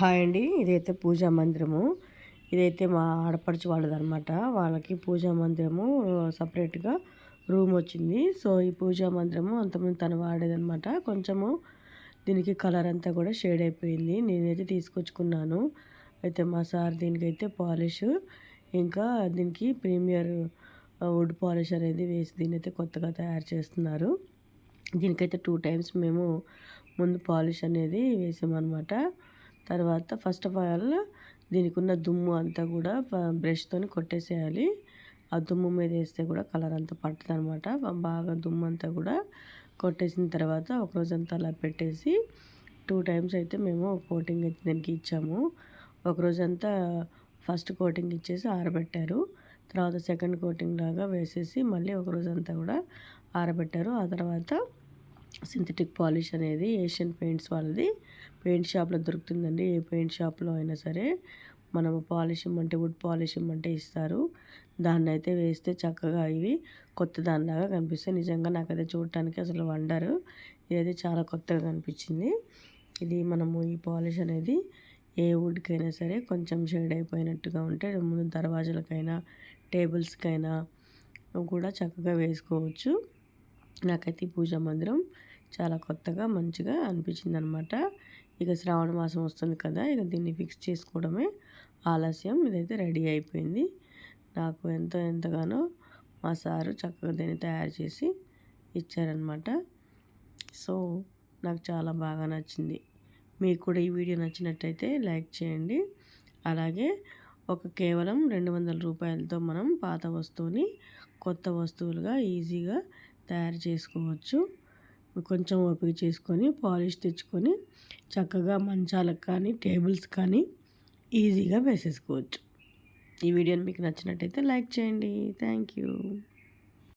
Hi అండి. ఇదైతే పూజా మందిరము. ఇదైతే మా ఆడపడుచు వాళ్ళదనమాట వాళ్ళకి పూజా మందిరము సపరేట్గా రూమ్ వచ్చింది. సో ఈ పూజా మందిరము అంతకుముందు తను వాడేదనమాట కొంచెము దీనికి కలర్ అంతా కూడా షేడ్ అయిపోయింది. నేనైతే తీసుకొచ్చుకున్నాను. అయితే మా సార్ దీనికైతే పాలిష్. ఇంకా దీనికి ప్రీమియర్ వుడ్ పాలిష్ అనేది వేసి దీని అయితే కొత్తగా తయారు చేస్తున్నారు. దీనికైతే టూ టైమ్స్ మేము ముందు పాలిష్ అనేది వేసామన్నమాట. తర్వాత ఫస్ట్ ఆఫ్ ఆల్ దీనికి ఉన్న దుమ్ము అంతా కూడా బ్రష్తో కొట్టేసేయాలి. ఆ దుమ్ము మీద వేస్తే కూడా కలర్ అంతా పడుతుంది అనమాట బాగా దుమ్ము అంతా కూడా కొట్టేసిన తర్వాత ఒక రోజంతా అలా పెట్టేసి టూ టైమ్స్ అయితే మేము కోటింగ్ అయితే దీనికి ఇచ్చాము. ఒక రోజంతా ఫస్ట్ కోటింగ్ ఇచ్చేసి ఆరబెట్టారు. తర్వాత సెకండ్ కోటింగ్ లాగా వేసేసి మళ్ళీ ఒకరోజంతా కూడా ఆరబెట్టారు. ఆ తర్వాత సింథటిక్ పాలిష్ అనేది ఏషియన్ పెయింట్స్ వాళ్ళది. పెయింట్ షాప్లో దొరుకుతుందండి. ఏ పెయింట్ షాప్లో అయినా సరే మనము పాలిషింగ్ అంటే వుడ్ పాలిషింగ్ అంటే ఇస్తారు. దాన్ని అయితే వేస్తే చక్కగా ఇవి కొత్త దానిలాగా కనిపిస్తాయి. నిజంగా నాకైతే చూడటానికి అసలు వండరు. ఇదైతే చాలా కొత్తగా కనిపించింది. ఇది మనము ఈ పాలిష్ అనేది ఏ వుడ్కైనా సరే కొంచెం షేడ్ అయిపోయినట్టుగా ఉంటే ముందు దర్వాజలకైనా టేబుల్స్కైనా కూడా చక్కగా వేసుకోవచ్చు. నాకైతే ఈ పూజా మందిరం చాలా కొత్తగా మంచిగా అనిపించింది అనమాట ఇక శ్రావణ మాసం వస్తుంది కదా ఇక దీన్ని ఫిక్స్ చేసుకోవడమే ఆలస్యం. ఇదైతే రెడీ అయిపోయింది. నాకు ఎంతో ఎంతగానో మా సారు చక్కగా దీన్ని తయారు చేసి ఇచ్చారనమాట సో నాకు చాలా బాగా నచ్చింది. మీకు కూడా ఈ వీడియో నచ్చినట్టయితే లైక్ చేయండి. అలాగే ఒక కేవలం రెండు వందల రూపాయలతో మనం పాత వస్తువుని కొత్త వస్తువులుగా ఈజీగా తయారు చేసుకోవచ్చు. కొంచెం ఓపిక చేసుకొని పాలిష్ తెచ్చుకొని చక్కగా మంచాలకు కానీ టేబుల్స్ కానీ ఈజీగా వేసేసుకోవచ్చు. ఈ వీడియోని మీకు నచ్చినట్టయితే లైక్ చేయండి. Thank you.